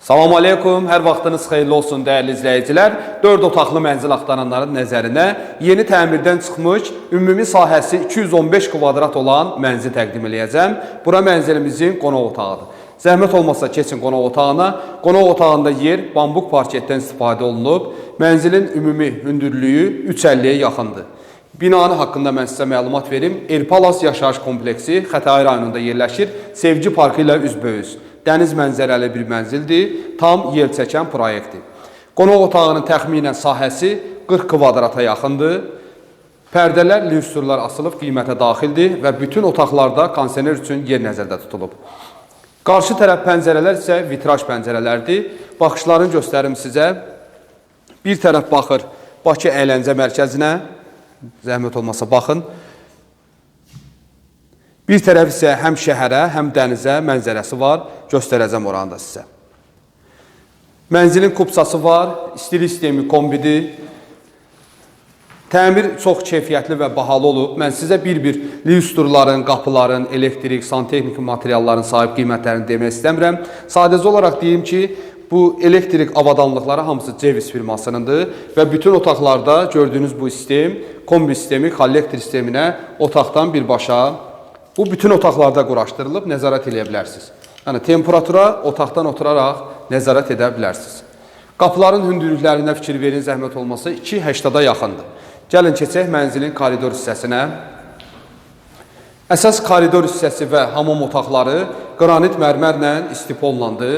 Salam aleykum, hər vaxtınız xeyirli olsun dəyərli izləyicilər. 4 otaqlı mənzil axtaranların nəzərinə yeni təmirdən çıxmış, ümumi sahəsi 215 kvadrat olan mənzil təqdim eləyəcəm. Bura mənzilimizin qonaq otağıdır. Zəhmət olmasa keçin qonaq otağına. Qonaq otağında yer bambuk parketdən istifadə olunub. Mənzilin ümumi hündürlüyü 350-yə yaxındır. Binanın haqqında mən sizə məlumat verim. Elpalas yaşayış kompleksi Xətai rayonunda yerləşir. Sevgi parkı ilə üzbəüz. Dəniz mənzərəli bir mənzildir. Tam yer çəkən proyektdir. Qonaq otağının təxminən sahəsi 40 kvadrata yaxındır. Pərdələr, lyustrlar asılıb qiymətə daxildir və bütün otaqlarda kondisioner üçün yer nəzərdə tutulub. Qarşı tərəf pəncərələr isə vitraj pəncərələrdir. Baxışlarını göstərim sizə. Bir tərəf baxır Bakı əyləncə mərkəzinə. Zəhmət olmasa baxın. Bir tərəf isə həm şəhərə, həm dənizə mənzərəsi var. Göstərəcəm oranı da sizə. Mənzilin kupsası var, istili sistemi kombidir. Təmir çox keyfiyyətli və bahalı olub. Mən sizə bir-bir lyustrların, qapıların, elektrik, santexnik materialların sahib qiymətlərini demək istəmirəm. Sadəcə olaraq deyim ki, bu elektrik avadanlıqları hamısı Cevis firmasınındır və bütün otaqlarda gördüyünüz bu sistem, kombi sistemi, kollektor sisteminə otaqdan birbaşa bu bütün otaqlarda quraşdırılıb nəzarət edə bilərsiniz. Yəni temperatura otaqdan oturaraq nəzarət edə bilərsiniz. Qapıların hündürlüklərinə fikir verin, zəhmət olmasa 2.80-a yaxındır. Gəlin keçək mənzilin koridor hissəsinə. Əsas koridor hissəsi və hamam otaqları qranit mərmərlə istipollandı.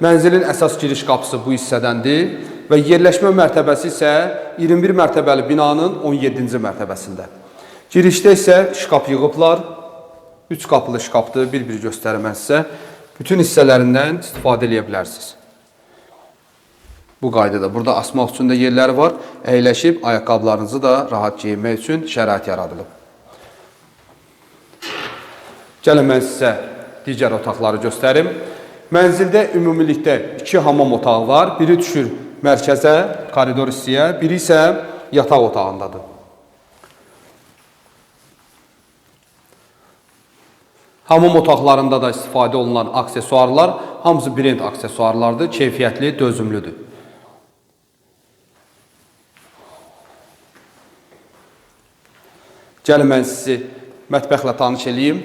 Mənzilin əsas giriş qapısı bu hissədəndir və yerləşmə mərtəbəsi isə 21 mərtəbəli binanın 17-ci mərtəbəsində. Girişdə isə şkap yığıblar. 3 qapılı şkapdır, bir-bir göstərim mən sizə. Bütün hissələrindən istifadə edə bilərsiniz. Bu qaydada burada asmaq üçün də yerləri var. Əyləşib ayaqqabılarınızı da rahat geyinmək üçün şərait yaradılıb. Gəlin mən sizə digər otaqları göstərim. Mənzildə ümumilikdə 2 hamam otağı var. Biri düşür mərkəzə, koridor hissəyə, biri isə yataq otağındadır. Hamam otaqlarında da istifadə olunan aksesuarlar hamısı brend aksesuarlardır, keyfiyyətli, dözümlüdür. Gəlin mən sizi mətbəxlə tanış eləyim.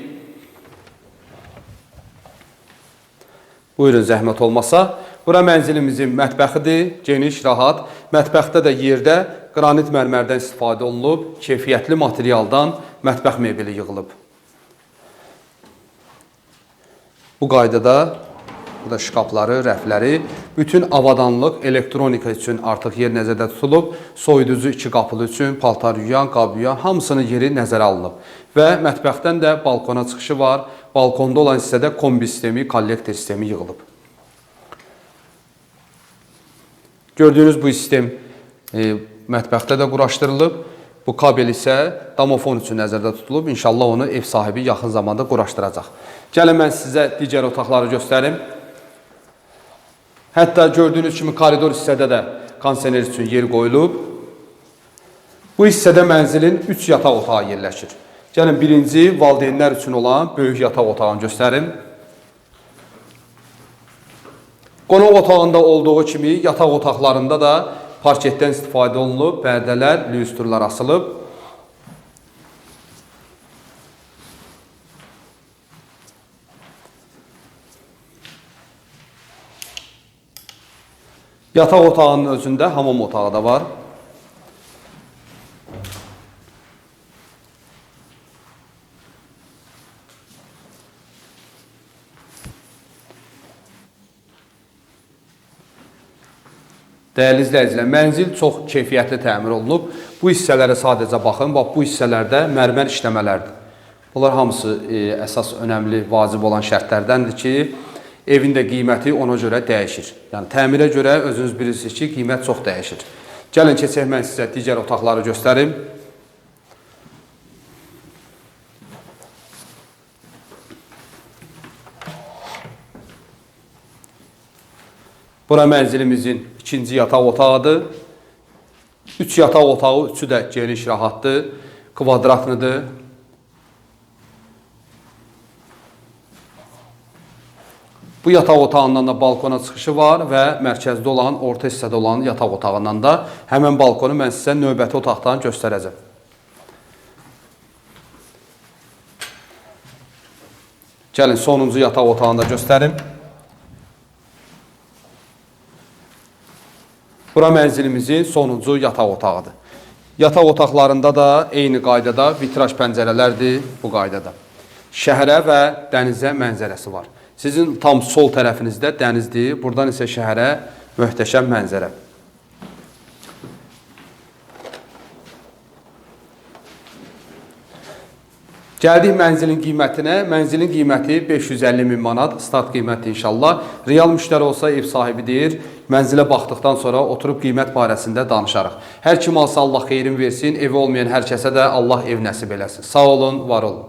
Buyurun zəhmət olmasa. Bura mənzilimizin mətbəxidir, geniş, rahat. Mətbəxdə də yerdə qranit mərmərdən istifadə olunub, keyfiyyətli materialdan mətbəx mebeli yığılıb. Bu qaydada bu da şkafları, rəfləri, bütün avadanlıq, elektronika üçün artıq yer nəzərdə tutulub. Soyuducu iki qapılı üçün, paltar yuyan, qab yuyan hamısının yeri nəzərə alınıb. Və mətbəxdən də balkona çıxışı var. Balkonda olan hissədə kombi sistemi, kollektor sistemi yığılıb. Gördüyünüz bu sistem e, mətbəxdə də quraşdırılıb. Bu kabel isə damofon üçün nəzərdə tutulub. İnşallah onu ev sahibi yaxın zamanda quraşdıracaq. Gəlin mən sizə digər otaqları göstərim. Hətta gördüyünüz kimi koridor hissədə də kondisioner üçün yer qoyulub. Bu hissədə mənzilin 3 yataq otağı yerləşir. Gəlin birinci valideynlər üçün olan böyük yataq otağını göstərim. Qonaq otağında olduğu kimi yataq otaqlarında da parketdən istifadə olunub, pərdələr, lyustrlar asılıb. Yataq otağının özündə hamam otağı da var. Dəyərli izləyicilər, mənzil çox keyfiyyətli təmir olunub. Bu hissələrə sadəcə baxın, bax bu hissələrdə mərmər işləmələrdir. Bunlar hamısı e, əsas önəmli, vacib olan şərtlərdəndir ki, evin də qiyməti ona görə dəyişir. Yəni təmirə görə özünüz bilirsiniz ki, qiymət çox dəyişir. Gəlin keçək mən sizə digər otaqları göstərim. Bura mənzilimizin ikinci yataq otağıdır. Üç yataq otağı, üçü də geniş, rahatdır, kvadratlıdır. Bu yataq otağından da balkona çıxışı var və mərkəzdə olan, orta hissədə olan yataq otağından da həmin balkonu mən sizə növbəti otaqdan göstərəcəm. Gəlin sonuncu yataq otağını da göstərim. Bura mənzilimizin sonuncu yataq otağıdır. Yataq otaqlarında da eyni qaydada vitraj pəncərələrdir bu qaydada. Şəhərə və dənizə mənzərəsi var. Sizin tam sol tərəfinizdə dənizdir, buradan isə şəhərə möhtəşəm mənzərə. Gəldik mənzilin qiymətinə. Mənzilin qiyməti 550 min manat, start qiyməti inşallah. Real müştəri olsa ev sahibi deyir, mənzilə baxdıqdan sonra oturub qiymət barəsində danışarıq. Hər kim alsa Allah xeyrin versin, evi olmayan hər kəsə də Allah ev nəsib eləsin. Sağ olun, var olun.